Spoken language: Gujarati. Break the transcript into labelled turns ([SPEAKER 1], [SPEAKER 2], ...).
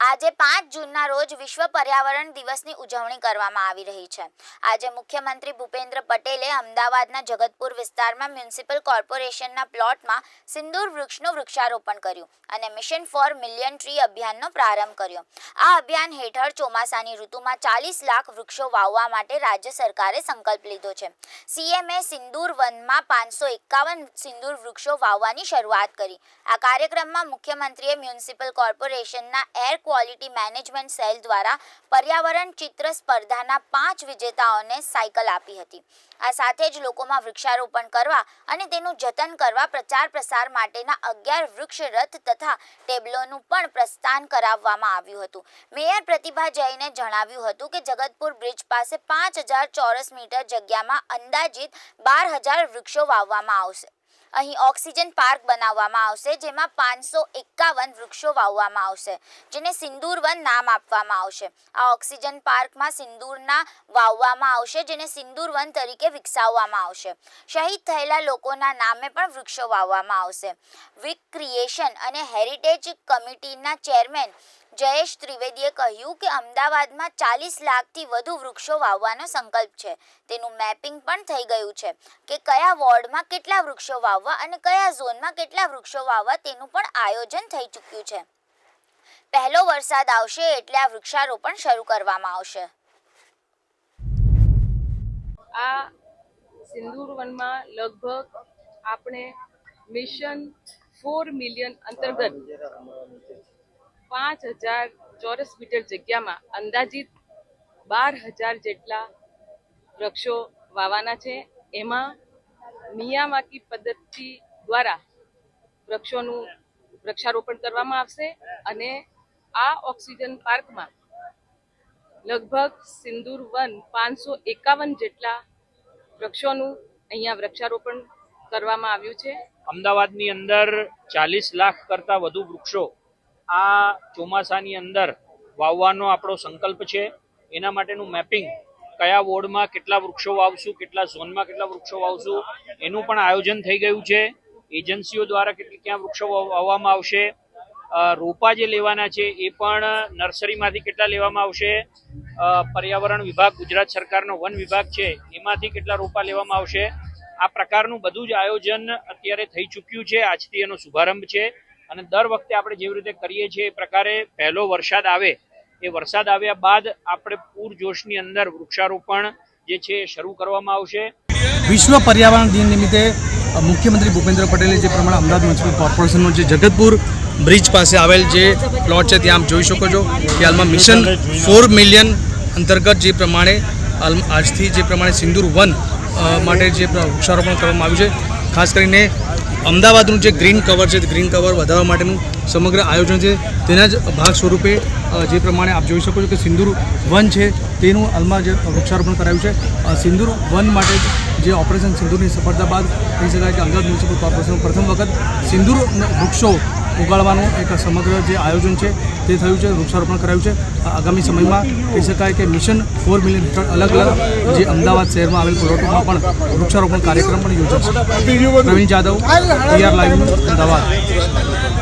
[SPEAKER 1] આજે પાંચ જૂનના રોજ વિશ્વ પર્યાવરણ દિવસની ઉજવણી કરવામાં આવી રહી છે. આજે મુખ્યમંત્રી ભૂપેન્દ્ર પટેલે અમદાવાદના જગતપુર વિસ્તારમાં મ્યુનિસિપલ કોર્પોરેશનના પ્લોટમાં સિંદૂર વૃક્ષનું વૃક્ષારોપણ કર્યું અને મિશન ફોર મિલિયન ટ્રી અભિયાનનો પ્રારંભ કર્યો. આ અભિયાન હેઠળ ચોમાસાની ઋતુમાં ચાલીસ લાખ વૃક્ષો વાવવા માટે રાજ્ય સરકારે સંકલ્પ લીધો છે. સીએમએ સિંદૂર વનમાં પાંચસો એકાવન સિંદૂર વૃક્ષો વાવવાની શરૂઆત કરી. આ કાર્યક્રમમાં મુખ્યમંત્રીએ મ્યુનિસિપલ કોર્પોરેશનના એર ક્વોલિટી મેનેજમેન્ટ સેલ દ્વારા પર્યાવરણ ચિત્ર સ્પર્ધાના પાંચ વિજેતાઓને સાયકલ આપી હતી. આ સાથે જ લોકોમાં વૃક્ષારોપણ કરવા અને તેનું જતન કરવા પ્રચાર પ્રસાર માટેના અગિયાર વૃક્ષ રથ તથા ટેબલોનું પણ પ્રસ્થાન કરાવવામાં આવ્યું હતું. મેયર પ્રતિભા જૈને જણાવ્યું હતું કે જગતપુર બ્રિજ પાસે પાંચ હજાર ચોરસ મીટર જગ્યામાં અંદાજિત બાર હજાર વૃક્ષો વાવવામાં આવશે. અહીં ઓક્સિજન પાર્ક બનાવવામાં આવશે, જેમાં પાંચસો એકાવન વૃક્ષો વાવવામાં આવશે, જેને સિંદૂર વન નામ આપવામાં આવશે. આ ઓક્સિજન પાર્કમાં સિંદૂરના વાવવામાં આવશે, જેને સિંદૂર વન તરીકે વિકસાવવામાં આવશે. શહીદ થયેલા લોકોના નામે પણ વૃક્ષો વાવવામાં આવશે. વિક ક્રિએશન અને હેરિટેજ કમિટીના ચેરમેન જયેશ ત્રિવેદીએ કહ્યું કે અમદાવાદમાં ચાલીસ લાખથી વધુ વૃક્ષો વાવવાનો સંકલ્પ છે. તેનું મેપિંગ પણ થઈ ગયું છે કે કયા વોર્ડમાં કેટલા વૃક્ષો વાવવા અને કયા ઝોનમાં કેટલા વૃક્ષો વાવવા તેનું પણ આયોજન થઈ ચૂક્યું છે. પહેલો વરસાદ આવશે એટલે આ વૃક્ષારોપણ શરૂ કરવામાં આવશે.
[SPEAKER 2] આ સિંદૂર વનમાં લગભગ આપણે મિશન ફોર મિલિયન અંતર્ગત પાંચ હજાર ચોરસ મીટર જગ્યામાં અંદાજિત બાર હજાર જેટલા વૃક્ષો વાવવાના છે. એમાં નિયામાકી પદ્ધતિ દ્વારા વૃક્ષોનું વૃક્ષારોપણ કરવામાં આવશે અને આ ઓક્સિજન પાર્કમાં લગભગ સિંદૂર વન પાંચસો એકાવન જેટલા વૃક્ષોનું અહીંયા વૃક્ષારોપણ કરવામાં આવ્યું છે.
[SPEAKER 3] અમદાવાદની અંદર ચાલીસ લાખ કરતાં વધુ વૃક્ષો આ ચોમાસાની અંદર વાવવાનો આપણો સંકલ્પ છે. એના માટેનું મેપિંગ, કયા વોર્ડમાં કેટલા વૃક્ષો વાવશું, કેટલા ઝોનમાં કેટલા વૃક્ષો વાવશું, એનું પણ આયોજન થઈ ગયું છે. એજન્સીઓ દ્વારા કેટલી ક્યાં વૃક્ષો વાવવામાં આવશે રોપા જે લેવાના છે એ પણ નર્સરીમાંથી કેટલા લેવામાં આવશે પર્યાવરણ વિભાગ, ગુજરાત સરકારનો વન વિભાગ છે, એમાંથી કેટલા રોપા લેવામાં આવશે, આ પ્રકારનું બધું જ આયોજન અત્યારે થઈ ચૂક્યું છે. આજથી એનો શુભારંભ છે. અને દર વખતે આપણે જેવી રીતે કરીએ છીએ એ પ્રકારે પહેલો વરસાદ આવે, એ વરસાદ આવ્યા બાદ આપણે પૂરજોશની અંદર વૃક્ષારોપણ જે છે શરૂ કરવામાં આવશે.
[SPEAKER 4] વિશ્વ પર્યાવરણ દિન નિમિત્તે મુખ્યમંત્રી ભૂપેન્દ્ર પટેલે જે પ્રમાણે અમદાવાદ મ્યુનિસિપલ કોર્પોરેશનનો જે જગતપુર બ્રિજ પાસે આવેલ જે પ્લોટ છે, ત્યાં આપ જોઈ શકો છો કે હાલમાં મિશન ફોર મિલિયન અંતર્ગત જે પ્રમાણે આજથી જે પ્રમાણે સિંદૂર વન માટે જે વૃક્ષારોપણ કરવામાં આવ્યું છે. ખાસ કરીને અમદાવાદનું જે ગ્રીન કવર છે, ગ્રીન કવર વધારવા માટેનું સમગ્ર આયોજન છે, તેના જ ભાગ સ્વરૂપે જે પ્રમાણે આપ જોઈ શકો છો કે સિંદૂર વન છે, તેનું હાલમાં જે વૃક્ષારોપણ કરાયું છે. સિંદૂર વન માટે જે ઓપરેશન સિંદૂરની સફળતા બાદ કહી શકાય કે અમદાવાદ મ્યુનિસિપલ કોર્પોરેશન પ્રથમ વખત સિંદૂર વૃક્ષો ઉગાડવાનું એક સમગ્ર જે આયોજન છે તે થયું છે, વૃક્ષારોપણ કરાયું છે. આગામી સમયમાં કહી શકાય કે મિશન ફોર મિલિયન હેઠળ અલગ અલગ જે અમદાવાદ શહેરમાં આવેલ પ્લોટોમાં પણ વૃક્ષારોપણ કાર્યક્રમ પણ યોજાશે. Pravin Jadav TR live Ahmedabad.